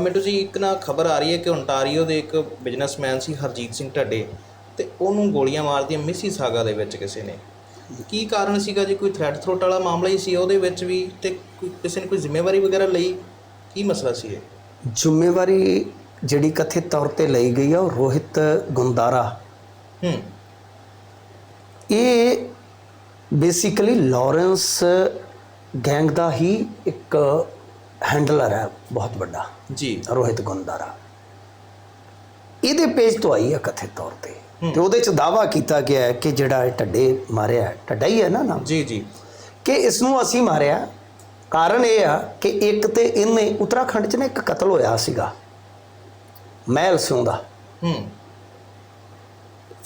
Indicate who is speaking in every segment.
Speaker 1: ਮਿੰਟੂ ਜੀ ਇੱਕ ਨਾ ਖਬਰ ਆ ਰਹੀ ਹੈ ਕਿ ਓਨਟਾਰੀਓ ਦੇ ਇੱਕ ਬਿਜ਼ਨਸਮੈਨ ਸੀ ਹਰਜੀਤ ਸਿੰਘ ਢੱਡੇ ਤੇ ਉਹਨੂੰ ਗੋਲੀਆਂ ਮਾਰਦੀਆਂ ਮਿਸੀ ਸਾਗਾ ਦੇ ਵਿੱਚ ਕਿਸੇ ਨੇ। ਕੀ ਕਾਰਨ ਸੀਗਾ ਜੀ? ਕੋਈ ਥ੍ਰੈਡ ਥਰੋਟ ਵਾਲਾ ਮਾਮਲਾ ਹੀ ਸੀ ਉਹਦੇ ਵਿੱਚ ਵੀ ਤੇ ਕੋਈ ਕਿਸੇ ਨੇ ਕੋਈ ਜ਼ਿੰਮੇਵਾਰੀ ਵਗੈਰਾ ਲਈ? ਕੀ ਮਸਲਾ ਸੀ ਇਹ?
Speaker 2: ਜ਼ਿੰਮੇਵਾਰੀ ਜਿਹੜੀ ਕਥਿਤ ਤੌਰ ਤੇ ਲਈ ਗਈ ਆ ਉਹ ਰੋਹਿਤ ਗੁੰਦਾਰਾ।
Speaker 1: ਹੂੰ।
Speaker 2: ਇਹ ਬੇਸਿਕਲੀ ਲਾਰੈਂਸ ਗੈਂਗ ਦਾ ਹੀ ਇੱਕ ਹੈਂਡਲਰ ਹੈ ਬਹੁਤ ਵੱਡਾ।
Speaker 1: ਜੀ।
Speaker 2: ਰੋਹਿਤ ਗੁੰਦਾਰਾ। ਇਹਦੇ ਪੇਜ ਤੋਂ ਆਈ ਹੈ ਕਥਿਤ ਤੌਰ ਤੇ। ਤੇ ਉਹਦੇ ਚ ਦਾਵਾ ਕੀਤਾ ਗਿਆ ਹੈ ਕਿ ਜਿਹੜਾ ਇਹ ਢੱਡੇ ਮਾਰਿਆ ਹੈ, ਢੱਡਾ ਹੀ ਹੈ ਨਾ ਨਾਮ?
Speaker 1: ਜੀ ਜੀ।
Speaker 2: ਕਿ ਇਸ ਨੂੰ ਅਸੀਂ ਮਾਰਿਆ। ਕਾਰਨ ਇਹ ਆ ਕਿ ਇੱਕ ਤੇ ਇਹਨੇ ਉੱਤਰਾਖੰਡ 'ਚ ਨਾ ਇੱਕ ਕਤਲ ਹੋਇਆ ਸੀਗਾ। ਮਹਿਲ ਸਿੰਘ ਦਾ।
Speaker 1: ਹੂੰ।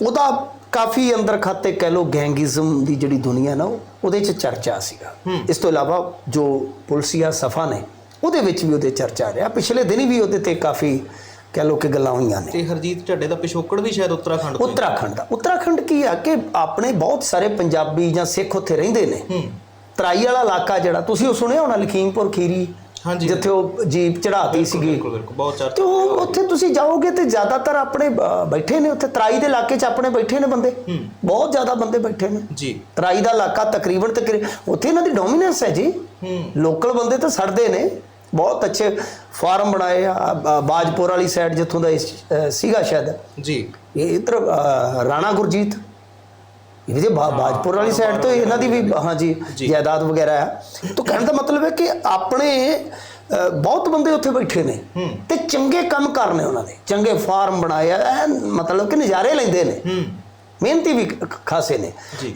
Speaker 2: ਉਹਦਾ ਕਾਫੀ ਅੰਦਰ ਖਾਤੇ ਕਹਿ ਲੋ ਗੈਂਗਿਜ਼ਮ ਦੀ ਜਿਹੜੀ ਦੁਨੀਆ ਨਾ ਉਹ- ਉਹਦੇ 'ਚ ਚਰਚਾ ਸੀਗਾ। ਇਸ ਤੋਂ ਇਲਾਵਾ ਜੋ ਪੁਲਸੀਆ ਸਫਾ ਨੇ ਉਹਦੇ ਵਿੱਚ ਵੀ ਉਹਦੇ ਚਰਚਾ ਰਿਹਾ। ਪਿਛਲੇ ਦਿਨ ਵੀ ਉਹਦੇ ਤੇ ਕਾਫੀ ਕਹਿ ਲੋ ਕਿ ਗੱਲਾਂ ਹੋਈਆਂ ਨੇ।
Speaker 1: ਤੇ ਹਰਜੀਤ ਢੱਡੇ ਦਾ ਪਿਛੋਕੜ ਵੀ ਸ਼ਾਇਦ ਉੱਤਰਾਖੰਡ ਤੋਂ।
Speaker 2: ਉੱਤਰਾਖੰਡ ਦਾ। ਉੱਤਰਾਖੰਡ ਕੀ ਆ ਕਿ ਆਪਣੇ ਬਹੁਤ ਸਾਰੇ ਪੰਜਾਬੀ ਜਾਂ ਸਿੱਖ ਉੱਥੇ ਰਹਿੰਦੇ ਨੇ।
Speaker 1: ਹੂੰ।
Speaker 2: ਤਰਾਈ ਵਾਲਾ ਇਲਾਕਾ ਜਿਹੜਾ ਤੁਸੀਂ ਉਹ ਸੁਣਿਆ ਹੋਣਾ ਲਖੀਮਪੁਰ ਖੀਰੀ?
Speaker 1: ਹਾਂਜੀ।
Speaker 2: ਜਿੱਥੇ ਉਹ ਜੀਪ ਚੜਾਤੀ ਸੀਗੀ।
Speaker 1: ਬਿਲਕੁਲ ਬਿਲਕੁਲ। ਬਹੁਤ
Speaker 2: ਤੇ
Speaker 1: ਚਰਚਾ
Speaker 2: ਉਹ ਉੱਥੇ ਤੁਸੀਂ ਜਾਓਗੇ ਤੇ ਜ਼ਿਆਦਾਤਰ ਆਪਣੇ ਬੈਠੇ ਨੇ ਉੱਥੇ ਤਰਾਈ ਦੇ ਇਲਾਕੇ 'ਚ ਆਪਣੇ ਬੈਠੇ ਨੇ ਬੰਦੇ। ਬਹੁਤ ਜ਼ਿਆਦਾ ਬੰਦੇ ਬੈਠੇ ਨੇ।
Speaker 1: ਜੀ।
Speaker 2: ਤਰਾਈ ਦਾ ਇਲਾਕਾ ਤਕਰੀਬਨ ਤਕਰੀ ਉੱਥੇ ਇਹਨਾਂ ਦੀ ਡੋਮੀਨੈਂਸ ਹੈ ਜੀ। ਲੋਕਲ ਬੰਦੇ ਤਾਂ ਸੜਦੇ ਨੇ। ਬਹੁਤ ਅੱਛੇ ਫਾਰਮ ਬਣਾਏ ਆ ਬਾਜਪੁਰ ਵਾਲੀ ਸਾਈਡ ਜਿੱਥੋਂ ਦਾ ਸੀਗਾ ਸ਼ਾਇਦ।
Speaker 1: ਜੀ।
Speaker 2: ਇਹ ਇਧਰ ਰਾਣਾ ਗੁਰਜੀਤ। ਇਹ ਵੀ ਬਾ- ਬਾਜਪੁਰ ਵਾਲੀ ਸਾਈਡ ਤੋਂ ਇਹਨਾਂ ਦੀ ਵੀ ਹਾਂਜੀ। ਜਾਇਦਾਦ ਵਗੈਰਾ ਹੈ। ਤਾਂ ਕਹਿਣ ਦਾ ਮਤਲਬ ਹੈ ਕਿ ਆਪਣੇ ਬਹੁਤ ਬੰਦੇ ਉੱਥੇ ਬੈਠੇ ਨੇ। ਤੇ ਚੰਗੇ ਕੰਮ ਕਰਨੇ ਉਹਨਾਂ ਨੇ ਚੰਗੇ ਫਾਰਮ ਬਣਾਏ ਆ ਐਨ ਮਤਲਬ ਕਿ ਨਜ਼ਾਰੇ ਲੈਂਦੇ ਨੇ। ਮਿਹਨਤੀ ਵੀ ਖਾਸੇ ਨੇ।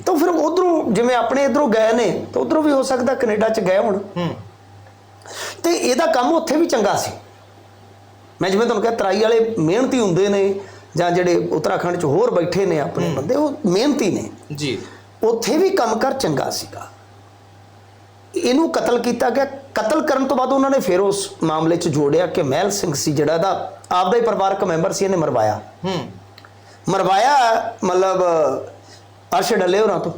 Speaker 2: ਤਾਂ ਫਿਰ ਉਧਰੋਂ ਜਿਵੇਂ ਆਪਣੇ ਇਧਰੋਂ ਗਏ ਨੇ ਤਾਂ ਉਧਰੋਂ ਵੀ ਹੋ ਸਕਦਾ ਕੈਨੇਡਾ ਚ ਗਏ ਹੁਣ। ਤੇ ਇਹਦਾ ਕੰਮ ਉੱਥੇ ਵੀ ਚੰਗਾ ਸੀ। ਮੈਂ ਜਿਵੇਂ ਤੁਹਾਨੂੰ ਕਿਹਾ ਤਰਾਈ ਵਾਲੇ ਮਿਹਨਤੀ ਹੁੰਦੇ ਨੇ ਜਾਂ ਜਿਹੜੇ ਉੱਤਰਾਖੰਡ 'ਚ ਹੋਰ ਬੈਠੇ ਨੇ ਆਪਣੇ ਬੰਦੇ ਉਹ ਮਿਹਨਤੀ ਨੇ।
Speaker 1: ਜੀ।
Speaker 2: ਉੱਥੇ ਵੀ ਕੰਮਕਾਰ ਚੰਗਾ ਸੀਗਾ। ਇਹਨੂੰ ਕਤਲ ਕੀਤਾ ਗਿਆ। ਕਤਲ ਕਰਨ ਤੋਂ ਬਾਅਦ ਉਹਨਾਂ ਨੇ ਫਿਰ ਉਸ ਮਾਮਲੇ 'ਚ ਜੋੜਿਆ ਕਿ ਮਹਿਲ ਸਿੰਘ ਸੀ ਜਿਹੜਾ ਦਾ ਆਪਦਾ ਹੀ ਪਰਿਵਾਰਕ ਮੈਂਬਰ ਸੀ ਇਹਨੇ ਮਰਵਾਇਆ।
Speaker 1: ਹੂੰ।
Speaker 2: ਮਰਵਾਇਆ ਮਤਲਬ ਅਰਸ਼ ਡੱਲੇ ਹੋਰਾਂ ਤੋਂ।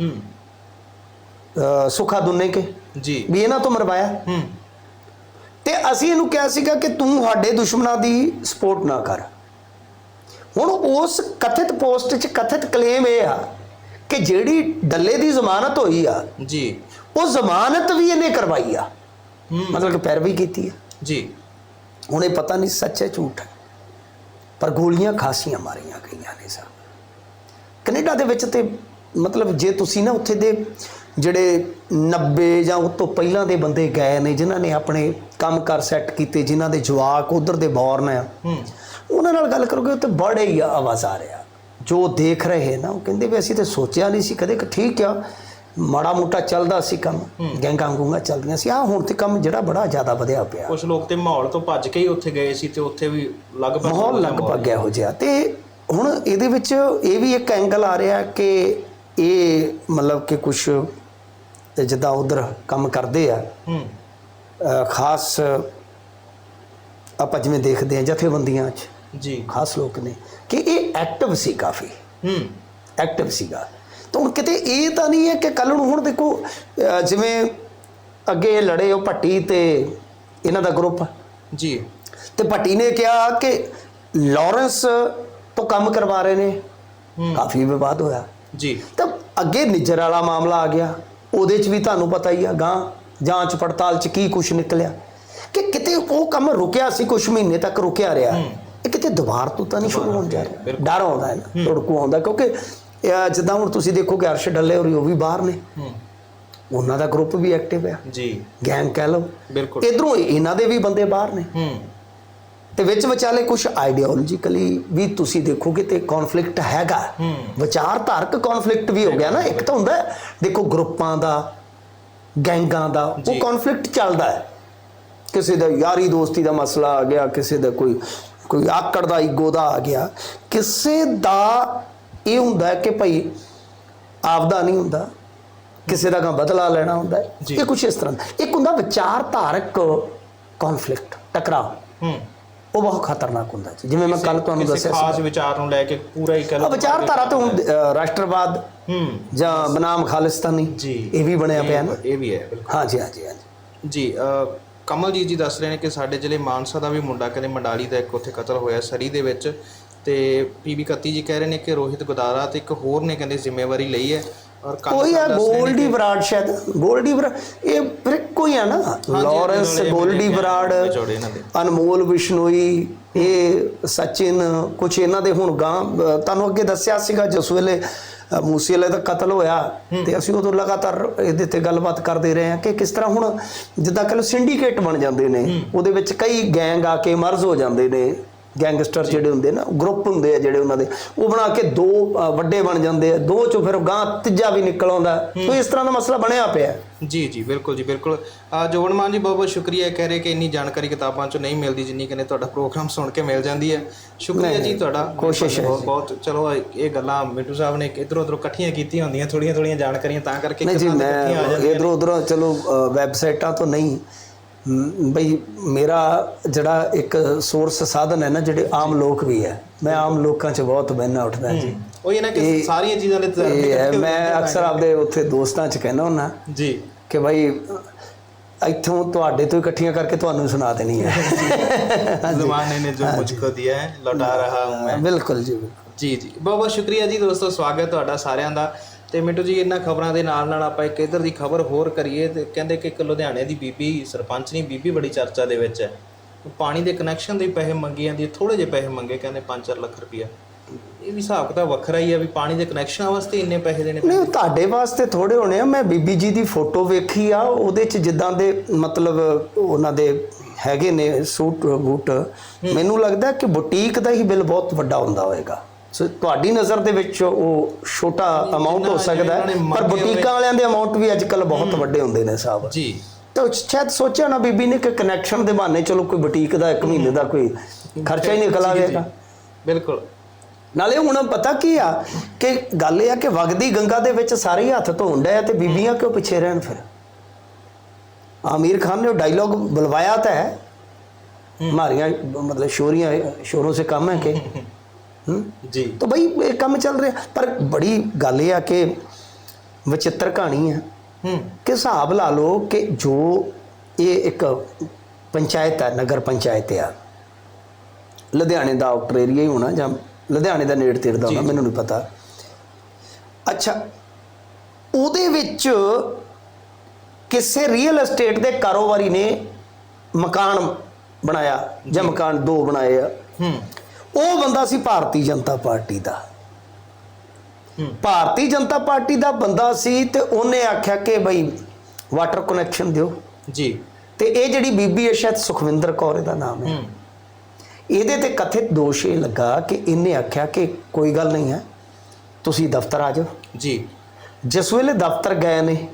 Speaker 1: ਹੂੰ।
Speaker 2: ਸੁਖਾ ਦੁੰਨੇ ਕੇ।
Speaker 1: ਜੀ।
Speaker 2: ਵੀ ਇਹਨਾਂ ਤੋਂ ਮਰਵਾਇਆ।
Speaker 1: ਹੂੰ।
Speaker 2: ਤੇ ਅਸੀਂ ਇਹਨੂੰ ਕਿਹਾ ਸੀਗਾ ਕਿ ਤੂੰ ਸਾਡੇ ਦੁਸ਼ਮਣਾਂ ਦੀ ਸਪੋਰਟ ਨਾ ਕਰ। ਹੁਣ ਉਸ ਕਥਿਤ ਪੋਸਟ 'ਚ ਕਥਿਤ ਕਲੇਮ ਇਹ ਆ ਕਿ ਜਿਹੜੀ ਡੱਲੇ ਦੀ ਜ਼ਮਾਨਤ ਹੋਈ ਆ
Speaker 1: ਜੀ।
Speaker 2: ਉਹ ਜ਼ਮਾਨਤ ਵੀ ਇਹਨੇ ਕਰਵਾਈ ਆ। ਮਤਲਬ ਕਿ ਪੈਰਵੀ ਕੀਤੀ ਆ।
Speaker 1: ਜੀ।
Speaker 2: ਹੁਣ ਇਹ ਪਤਾ ਨਹੀਂ ਸੱਚ ਹੈ ਝੂਠ ਹੈ। ਪਰ ਗੋਲੀਆਂ ਖਾਸੀਆਂ ਮਾਰੀਆਂ ਗਈਆਂ ਨੇ ਸਰ। ਕੈਨੇਡਾ ਦੇ ਵਿੱਚ ਤੇ ਮਤਲਬ ਜੇ ਤੁਸੀਂ ਨਾ ਉੱਥੇ ਦੇ ਜਿਹੜੇ 90 ਜਾਂ ਉਸ ਤੋਂ ਪਹਿਲਾਂ ਦੇ ਬੰਦੇ ਗਏ ਨੇ ਜਿਨ੍ਹਾਂ ਨੇ ਆਪਣੇ ਕੰਮਕਾਰ ਸੈੱਟ ਕੀਤੇ ਜਿਨ੍ਹਾਂ ਦੇ ਜਵਾਕ ਉਧਰ ਦੇ ਬੌਰਨ ਆ।
Speaker 1: ਹੂੰ
Speaker 2: ਉਹਨਾਂ ਨਾਲ ਗੱਲ ਕਰੋਗੇ ਤੇ ਬੜੇ ਹੀ ਆਵਾਜ਼ ਆ ਰਿਹਾ। ਜੋ ਦੇਖ ਰਹੇ ਨਾ ਉਹ ਕਹਿੰਦੇ ਵੀ ਅਸੀਂ ਤੇ ਸੋਚਿਆ ਨਹੀਂ ਸੀ ਕਦੇ ਕਿ ਠੀਕ ਆ ਮਾੜਾ ਮੋਟਾ ਚੱਲਦਾ ਸੀ ਕੰਮ। ਗੈਂਗਾਂ ਗੂੰਗਾ ਚੱਲਦੀਆਂ ਸੀ। ਆ ਹੁਣ ਤੇ ਕੰਮ ਜਿਹੜਾ ਬੜਾ ਜ਼ਿਆਦਾ ਵਧਿਆ ਪਿਆ।
Speaker 1: ਕੁਝ ਲੋਕ ਤੇ ਮਾਹੌਲ ਤੋਂ ਭੱਜ ਕੇ ਹੀ ਉੱਥੇ ਗਏ ਸੀ ਤੇ ਉੱਥੇ ਵੀ ਲਗਭਗ
Speaker 2: ਮਾਹੌਲ ਲਗਭਗ ਇਹੋ ਜਿਹਾ। ਤੇ ਹੁਣ ਇਹਦੇ ਵਿੱਚ ਇਹ ਵੀ ਇੱਕ ਐਂਗਲ ਆ ਰਿਹਾ ਕਿ ਇਹ ਮਤਲਬ ਕਿ ਕੁਝ ਜਿੱਦਾਂ ਉਧਰ ਕੰਮ ਕਰਦੇ ਆ।
Speaker 1: ਹੂੰ।
Speaker 2: ਖਾਸ ਆਪਾਂ ਜਿਵੇਂ ਦੇਖਦੇ ਆ ਜਥੇਬੰਦੀਆਂ 'ਚ
Speaker 1: ਜੀ।
Speaker 2: ਖਾਸ ਲੋਕ ਨੇ ਕਿ ਇਹ ਐਕਟਿਵ ਸੀ ਕਾਫੀ।
Speaker 1: ਹੂੰ।
Speaker 2: ਐਕਟਿਵ ਸੀਗਾ। ਤਾਂ ਹੁਣ ਕਿਤੇ ਇਹ ਤਾਂ ਨਹੀਂ ਹੈ ਕਿ ਕੱਲ ਨੂੰ ਹੁਣ ਦੇਖੋ ਜਿਵੇਂ ਅੱਗੇ ਲੜੇ ਉਹ ਭੱਟੀ ਤੇ ਇਹਨਾਂ ਦਾ ਗਰੁੱਪ
Speaker 1: ਜੀ।
Speaker 2: ਤੇ ਭੱਟੀ ਨੇ ਕਿਹਾ ਕਿ ਲਾਰੈਂਸ ਤੋਂ ਕੰਮ ਕਰਵਾ ਰਹੇ ਨੇ।
Speaker 1: ਹੂੰ।
Speaker 2: ਕਾਫੀ ਵਿਵਾਦ ਹੋਇਆ।
Speaker 1: ਜੀ।
Speaker 2: ਤਾਂ ਅੱਗੇ ਨਿੱਜਰ ਵਾਲਾ ਮਾਮਲਾ ਆ ਗਿਆ। ਉਹਦੇ 'ਚ ਵੀ ਤੁਹਾਨੂੰ ਪਤਾ ਹੀ ਆ ਗਾਂ ਜਾਂਚ ਪੜਤਾਲ 'ਚ ਕੀ ਕੁਝ ਨਿਕਲਿਆ? ਕਿ ਕਿਤੇ ਉਹ ਕੰਮ ਰੁਕਿਆ ਸੀ ਕੁਝ ਮਹੀਨੇ ਤੱਕ ਰੁਕਿਆ ਰਿਹਾ। ਇਹ ਕਿਤੇ ਦੁਬਾਰ ਤੋਂ ਤਾਂ ਨਹੀਂ ਸ਼ੁਰੂ ਹੋਣ ਜਾ ਰਿਹਾ। ਡਰ ਆਉਂਦਾ ਹੈ। ਨਾ ਧੜਕੂ ਆਉਂਦਾ ਕਿਉਂਕਿ ਜਿੱਦਾਂ ਹੁਣ ਤੁਸੀਂ ਦੇਖੋਗੇ ਅਰਸ਼ ਡੱਲੇ ਔਰ ਉਹ ਵੀ ਬਾਹਰ ਨੇ। ਉਹਨਾਂ ਦਾ ਗਰੁੱਪ ਵੀ ਐਕਟਿਵ ਹੈ
Speaker 1: ਜੀ।
Speaker 2: ਗੈਂਗ ਕਹਿ ਲਓ।
Speaker 1: ਬਿਲਕੁਲ।
Speaker 2: ਇਧਰੋਂ ਇਹਨਾਂ ਦੇ ਵੀ ਬੰਦੇ ਬਾਹਰ ਨੇ।
Speaker 1: ਹੂੰ।
Speaker 2: ਤੇ ਵਿੱਚ ਵਿਚਾਲੇ ਕੁਝ ਆਈਡੀਓਲੋਜੀਕਲੀ ਵੀ ਤੁਸੀਂ ਦੇਖੋਗੇ ਤੇ ਕਨਫਲਿਕਟ ਹੈਗਾ। ਵਿਚਾਰਧਾਰਕ ਕਨਫਲਿਕਟ ਵੀ ਹੋ ਗਿਆ ਨਾ। ਇੱਕ ਤਾਂ ਹੁੰਦਾ ਦੇਖੋ ਗਰੁੱਪਾਂ ਦਾ ਗੈਂਗਾਂ ਦਾ ਉਹ। ਕਨਫਲਿਕਟ ਚੱਲਦਾ ਹੈ ਕਿਸੇ ਦਾ ਯਾਰੀ ਦੋਸਤੀ ਦਾ ਮਸਲਾ ਆ ਗਿਆ ਕਿਸੇ ਦਾ ਕੋਈ ਕੋਈ ਆਕੜ ਦਾ ਈਗੋ ਦਾ ਆ ਗਿਆ ਕਿਸੇ ਦਾ ਇਹ ਹੁੰਦਾ ਕਿ ਭਾਈ ਆਪਦਾ ਨਹੀਂ ਹੁੰਦਾ ਕਿਸੇ ਦਾ ਕਾਂ ਬਦਲਾ ਲੈਣਾ ਹੁੰਦਾ। ਇਹ ਕੁਝ ਇਸ ਤਰ੍ਹਾਂ ਦਾ। ਇੱਕ ਹੁੰਦਾ ਵਿਚਾਰਧਾਰਕ ਕਨਫਲਿਕਟ ਟਕਰਾਅ
Speaker 1: ਹੂੰ
Speaker 2: ਉਹ ਬਹੁਤ ਖਤਰਨਾਕ ਹੁੰਦਾ ਜੀ। ਜਿਵੇਂ ਮੈਂ ਕੱਲ ਤੁਹਾਨੂੰ ਦੱਸਿਆ
Speaker 1: ਖਾਸ
Speaker 2: ਸੀ
Speaker 1: ਵਿਚਾਰ ਨੂੰ ਲੈ ਕੇ ਪੂਰਾ ਹੀ ਕਹਿ ਲਓ
Speaker 2: ਵਿਚਾਰਧਾਰਾ ਤੇ ਹੁਣ ਰਾਸ਼ਟਰਵਾਦ
Speaker 1: ਹੂੰ।
Speaker 2: ਜਾਂ ਬਨਾਮ ਖਾਲਿਸਤਾਨੀ
Speaker 1: ਜੀ।
Speaker 2: ਇਹ ਵੀ ਬਣਿਆ ਪਿਆ ਨਾ।
Speaker 1: ਇਹ ਵੀ ਹੈ ਬਿਲਕੁਲ।
Speaker 2: ਹਾਂਜੀ ਹਾਂਜੀ ਹਾਂਜੀ।
Speaker 1: ਜੀ ਕਮਲਜੀਤ ਜੀ ਦੱਸ ਰਹੇ ਨੇ ਕਿ ਸਾਡੇ ਜ਼ਿਲ੍ਹੇ ਮਾਨਸਾ ਦਾ ਵੀ ਮੁੰਡਾ ਕਹਿੰਦੇ ਮੰਡਾਲੀ ਦਾ ਇੱਕ ਉੱਥੇ ਕਤਲ ਹੋਇਆ ਸਰੀ ਦੇ ਵਿੱਚ ਤੇ ਪੀਬੀ 31 ਜੀ ਕਹਿ ਰਹੇ ਨੇ ਕਿ ਰੋਹਿਤ ਗਦਾਰਾ ਤੇ ਇੱਕ ਹੋਰ ਨੇ ਕਹਿੰਦੇ ਜ਼ਿੰਮੇਵਾਰੀ ਲਈ ਹੈ। ਔਰ
Speaker 2: ਕੋਈ
Speaker 1: ਨੇ
Speaker 2: ਗੋਲਡੀ ਬਰਾੜ ਸ਼ਾਇਦ। ਗੋਲਡੀ ਇਹ ਫਿਰ ਕੋਈ ਆ ਨਾ? ਲਾਰੈਂਸ ਗੋਲਡੀ
Speaker 1: ਦੇ।
Speaker 2: ਅਨਮੋਲ ਬਿਸ਼ਨੋਈ ਇਹ ਸਚਿਨ ਕੁਛ ਇਹਨਾਂ ਦੇ ਹੁਣ ਗਾਂ ਤੁਹਾਨੂੰ ਅੱਗੇ ਦੱਸਿਆ ਸੀਗਾ ਜਿਸ ਵੇਲੇ ਅ, ਮੂਸੇਵਾਲੇ ਦਾ ਕਤਲ ਹੋਇਆ ਤੇ ਅਸੀਂ ਉਦੋਂ ਲਗਾਤਾਰ ਇਹਦੇ ਤੇ ਗੱਲਬਾਤ ਕਰਦੇ ਰਹੇ ਹਾਂ ਕਿ ਕਿਸ ਤਰ੍ਹਾਂ ਹੁਣ ਜਿੱਦਾਂ ਕਿ ਸਿੰਡੀਕੇਟ ਬਣ ਜਾਂਦੇ ਨੇ ਉਹਦੇ ਵਿੱਚ ਕਈ ਗੈਂਗ ਆ ਕੇ ਮਰਜ਼ ਹੋ ਜਾਂਦੇ ਨੇ। ਗੈਂਗਸਟਰ ਜਿਹੜੇ ਹੁੰਦੇ ਨਾ ਗਰੁੱਪ ਹੁੰਦੇ ਆ ਜਿਹੜੇ ਉਹਨਾਂ ਦੇ ਉਹ ਬਣਾ ਕੇ ਦੋ ਵੱਡੇ ਬਣ ਜਾਂਦੇ ਆ ਦੋ ਚੋਂ ਫਿਰ ਗਾਂ ਤੀਜਾ ਵੀ ਨਿਕਲ ਆਉਂਦਾ। ਸੋ ਇਸ ਤਰ੍ਹਾਂ ਦਾ ਮਸਲਾ ਬਣਿਆ ਪਿਆ।
Speaker 1: ਜੀ ਜੀ ਬਿਲਕੁਲ ਜੀ ਬਿਲਕੁਲ। ਆ ਜੋਗਨਮਾਨ ਜੀ ਬਹੁਤ ਬਹੁਤ ਸ਼ੁਕਰੀਆ ਕਹਿ ਰਹੇ ਕਿ ਇੰਨੀ ਜਾਣਕਾਰੀ ਕਿਤਾਬਾਂ ਚੋਂ ਨਹੀਂ ਮਿਲਦੀ ਜਿੰਨੀ ਕਹਿੰਦੇ ਤੁਹਾਡਾ ਪ੍ਰੋਗਰਾਮ ਸੁਣ ਕੇ ਮਿਲ ਜਾਂਦੀ ਹੈ। ਸ਼ੁਕਰੀਆ ਜੀ ਤੁਹਾਡਾ।
Speaker 2: ਕੋਸ਼ਿਸ਼
Speaker 1: ਬਹੁਤ ਬਹੁਤ ਚਲੋ ਇਹ ਗੱਲਾਂ ਮਿੱਟੂ ਸਾਹਿਬ ਨੇ ਇਧਰੋਂ ਉਧਰੋਂ ਇਕੱਠੀਆਂ ਕੀਤੀਆਂ ਹੁੰਦੀਆਂ ਥੋੜੀਆਂ ਥੋੜੀਆਂ ਜਾਣਕਾਰੀਆਂ ਤਾਂ ਕਰਕੇ ਇਕੱਠੀਆਂ ਆ ਜਾਂਦੀਆਂ
Speaker 2: ਇਧਰੋਂ ਉਧਰੋਂ ਚਲੋ ਵੈਬਸਾਈਟਾਂ ਤੋਂ ਨਹੀਂ ਬਈ ਮੇਰਾ ਜਿਹੜਾ ਇੱਕ ਸੋਰਸ ਸਾਧਨ ਹੈ ਨਾ ਜਿਹੜੇ ਆਮ ਲੋਕ ਵੀ ਹੈ ਮੈਂ ਆਮ ਲੋਕਾਂ 'ਚ ਬਹੁਤ ਬਹਿਨਾ ਉੱਠਦਾ ਜੀ।
Speaker 1: ਉਹ ਇਹ ਨਾ ਕਿ ਸਾਰੀਆਂ ਚੀਜ਼ਾਂ ਦੇ
Speaker 2: ਹੈ ਮੈਂ ਅਕਸਰ ਆਪਦੇ ਉੱਥੇ ਦੋਸਤਾਂ 'ਚ ਕਹਿੰਦਾ ਹੁੰਦਾ
Speaker 1: ਜੀ।
Speaker 2: ਕਿ ਭਾਈ ਇੱਥੋਂ ਤੁਹਾਡੇ ਤੋਂ ਇਕੱਠੀਆਂ ਕਰਕੇ ਤੁਹਾਨੂੰ ਸੁਣਾ ਦੇਣੀ ਹੈ।
Speaker 1: ਜ਼ਮਾਨੇ ਨੇ ਜੋ ਮੁਝਕੋ ਦਿਆ ਹੈ ਲੌਟਾ ਰਹਾ ਹੂੰ ਮੈਂ।
Speaker 2: ਬਿਲਕੁਲ ਜੀ ਬਿਲਕੁਲ।
Speaker 1: ਜੀ ਜੀ। ਬਹੁਤ ਬਹੁਤ ਸ਼ੁਕਰੀਆ ਜੀ ਦੋਸਤੋ ਸਵਾਗਤ ਤੁਹਾਡਾ ਸਾਰਿਆਂ ਦਾ। ਤੇ ਮਿੰਟੂ ਜੀ ਇਹਨਾਂ ਖਬਰਾਂ ਦੇ ਨਾਲ ਨਾਲ ਆਪਾਂ ਇੱਕ ਇਧਰ ਦੀ ਖਬਰ ਹੋਰ ਕਰੀਏ ਤੇ ਕਹਿੰਦੇ ਕਿ ਇੱਕ ਲੁਧਿਆਣੇ ਦੀ ਬੀਬੀ ਸਰਪੰਚ ਨਹੀਂ ਬੀਬੀ ਬੜੀ ਚਰਚਾ ਦੇ ਵਿੱਚ ਹੈ। ਪਾਣੀ ਦੇ ਕਨੈਕਸ਼ਨ ਦੇ ਪੈਸੇ ਮੰਗੀ ਜਾਂਦੀ ਹੈ ਥੋੜੇ ਜਿਹੇ ਪੈਸੇ ਮੰਗੇ ਕਹਿੰਦੇ 5-4 ਲੱਖ ਰੁਪਇਆ। ਇਹ ਵੀ ਹਿਸਾਬ ਕਿਤਾਬ ਵੱਖਰਾ ਹੀ ਆ ਵੀ ਪਾਣੀ ਦੇ ਕਨੈਕਸ਼ਨਾਂ ਵਾਸਤੇ ਇੰਨੇ ਪੈਸੇ ਦੇਣੇ
Speaker 2: ਨਹੀਂ ਤੁਹਾਡੇ ਵਾਸਤੇ ਥੋੜੇ ਹੋਣੇ ਆ। ਮੈਂ ਬੀਬੀ ਜੀ ਦੀ ਫੋਟੋ ਵੇਖੀ ਆ ਉਹਦੇ ਚ ਜਿੱਦਾਂ ਦੇ ਮਤਲਬ ਉਹਨਾਂ ਦੇ ਹੈਗੇ ਨੇ ਸੂਟ ਬੂਟ। ਮੈਨੂੰ ਲੱਗਦਾ ਕਿ ਬੁਟੀਕ ਦਾ ਹੀ ਬਿੱਲ ਬਹੁਤ ਵੱਡਾ ਹੁੰਦਾ ਹੋਵੇਗਾ ਸੋ ਤੁਹਾਡੀ ਨਜ਼ਰ ਦੇ ਵਿੱਚ ਉਹ ਛੋਟਾ ਅਮਾਉਂਟ ਹੋ ਸਕਦਾ ਪਰ ਬੁਟੀਕਾਂ ਵਾਲਿਆਂ ਦੇ ਅਮਾਉਂਟ ਵੀ ਅੱਜ ਕੱਲ ਬਹੁਤ ਵੱਡੇ ਹੁੰਦੇ ਨੇ ਸਾਹਿਬ।
Speaker 1: ਜੀ।
Speaker 2: ਤਾਂ ਸ਼ਾਇਦ ਸੋਚਿਆ ਨਾ ਬੀਬੀ ਨੇ ਕਿ ਕਨੈਕਸ਼ਨ ਦੇ ਬਹਾਨੇ ਚਲੋ ਕੋਈ ਬੁਟੀਕ ਦਾ 1 ਮਹੀਨੇ ਦਾ ਕੋਈ ਖਰਚਾ ਹੀ ਨਿਕਲ ਆਵੇਗਾ
Speaker 1: ਬਿਲਕੁਲ।
Speaker 2: ਨਾਲੇ ਹੁਣ ਪਤਾ ਕੀ ਆ ਕਿ ਗੱਲ ਇਹ ਆ ਕਿ ਵਗਦੀ ਗੰਗਾ ਦੇ ਵਿੱਚ ਸਾਰੇ ਹੱਥ ਧੋਣ ਡਏ ਤੇ ਬੀਬੀਆਂ ਕਿਉਂ ਪਿੱਛੇ ਰਹਿਣ ਫਿਰ? ਆਮੀਰ ਖਾਨ ਨੇ ਉਹ ਡਾਇਲੌਗ ਬੁਲਵਾਇਆ ਤਾਂ ਹੈ। ਮਾਰੀਆਂ ਮਤਲਬ ਸ਼ੋਰੀਆਂ ਸ਼ੋਰੋਂ ਸੇ ਕੰਮ ਹੈ ਕਿ?
Speaker 1: ਜੀ।
Speaker 2: ਤਾਂ ਬਈ ਇਹ ਕੰਮ ਚੱਲ ਰਿਹਾ। ਪਰ ਬੜੀ ਗੱਲ ਇਹ ਆ ਕਿ ਵਿਚਿੱਤਰ ਕਹਾਣੀ ਹੈ
Speaker 1: ਹੂੰ।
Speaker 2: ਕਿ ਹਿਸਾਬ ਲਾ ਲਓ ਕਿ ਜੋ ਇਹ ਇੱਕ ਪੰਚਾਇਤ ਹੈ ਨਗਰ ਪੰਚਾਇਤ ਆ। ਲੁਧਿਆਣੇ ਦਾ ਆਊਟਰ ਏਰੀਆ ਹੀ ਹੋਣਾ ਜਾਂ ਲੁਧਿਆਣੇ ਦਾ ਨੇੜ ਤੇੜ ਦਾ ਹੋਣਾ ਮੈਨੂੰ ਨਹੀਂ ਪਤਾ। ਅੱਛਾ ਉਹਦੇ ਵਿੱਚ ਕਿਸੇ ਰੀਅਲ ਅਸਟੇਟ ਦੇ ਕਾਰੋਬਾਰੀ ਨੇ ਮਕਾਨ ਬਣਾਇਆ ਜਾਂ। ਮਕਾਨ ਦੋ ਬਣਾਏ ਆ।
Speaker 1: ਹੂੰ।
Speaker 2: ਉਹ ਬੰਦਾ ਸੀ ਭਾਰਤੀ ਜਨਤਾ ਪਾਰਟੀ ਦਾ। ਭਾਰਤੀ ਜਨਤਾ ਪਾਰਟੀ ਦਾ ਬੰਦਾ ਸੀ ਤੇ ਉਹਨੇ ਆਖਿਆ ਕਿ ਬਈ ਵਾਟਰ ਕਨੈਕਸ਼ਨ ਦਿਓ।
Speaker 1: ਜੀ।
Speaker 2: ਤੇ ਇਹ ਜਿਹੜੀ ਬੀਬੀ ਹੈ ਸ਼ਾਇਦ ਸੁਖਵਿੰਦਰ ਕੌਰ ਇਹਦਾ ਨਾਮ ਹੈ।
Speaker 1: ਹੂੰ।
Speaker 2: ਇਹਦੇ ਤੇ ਕਥਿਤ ਦੋਸ਼ ਇਹ ਲੱਗਾ ਕਿ ਇਹਨੇ ਆਖਿਆ ਕਿ ਕੋਈ ਗੱਲ ਨਹੀਂ ਹੈ ਤੁਸੀਂ ਦਫ਼ਤਰ ਆ ਜਾਓ।
Speaker 1: ਜੀ।
Speaker 2: ਜਿਸ ਵੇਲੇ ਦਫ਼ਤਰ ਗਏ ਨੇ